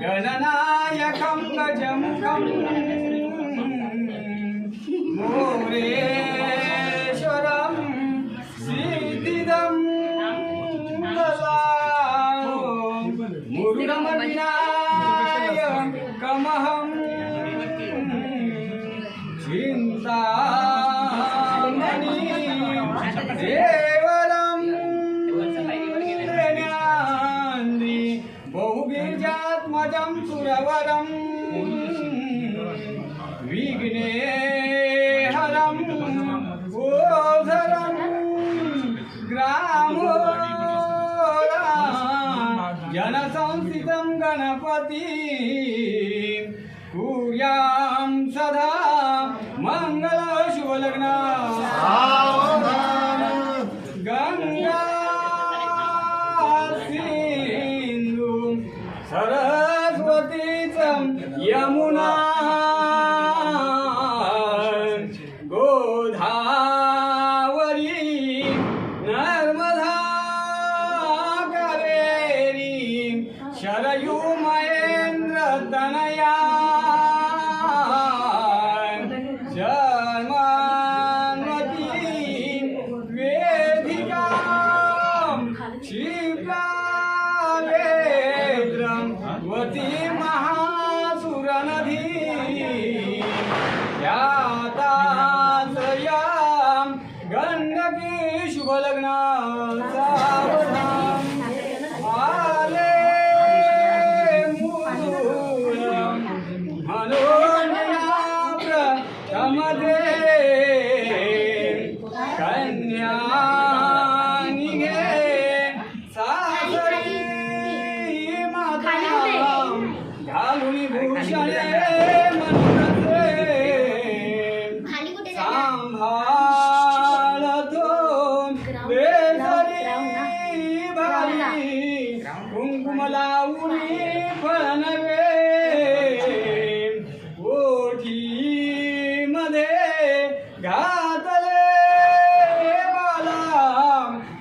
గణనాయకం గజముఖం మోరేశ్వరం సీతిదం మురుగమనాయకమహం చింతామణి वरम विघ्नेहरम विघ्नेहरं गोधरं ग्रामो जनसंस्थितं गणपति कुर्यां सदा यमुना गोधावरी नर्मदा कावेरी शरयू महेंद्र तनया यातासयां गण्डकी शुभलग्ना सावधान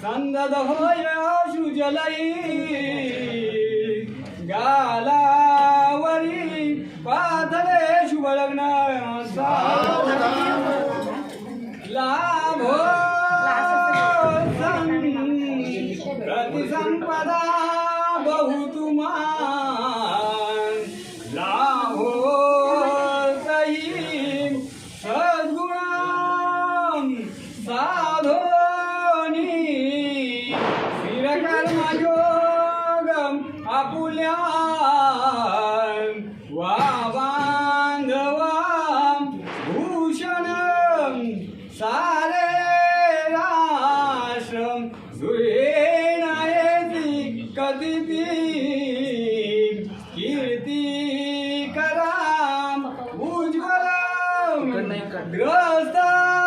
संदद होय शुजलई गालावरी पाथले शुभलग्न लाभो हो प्रतिसंपदा बहुतुमा आपुल्या वा बांधवाम भूषणम सारे राष्ट्रम सुरेनायती कदिती कीर्ती कराम उज्ज्वलम ग्रस्ताश्रमम्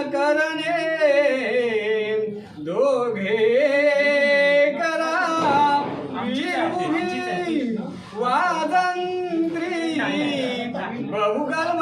करणे. दोघे करा. वादंत्री बहुगर्मलान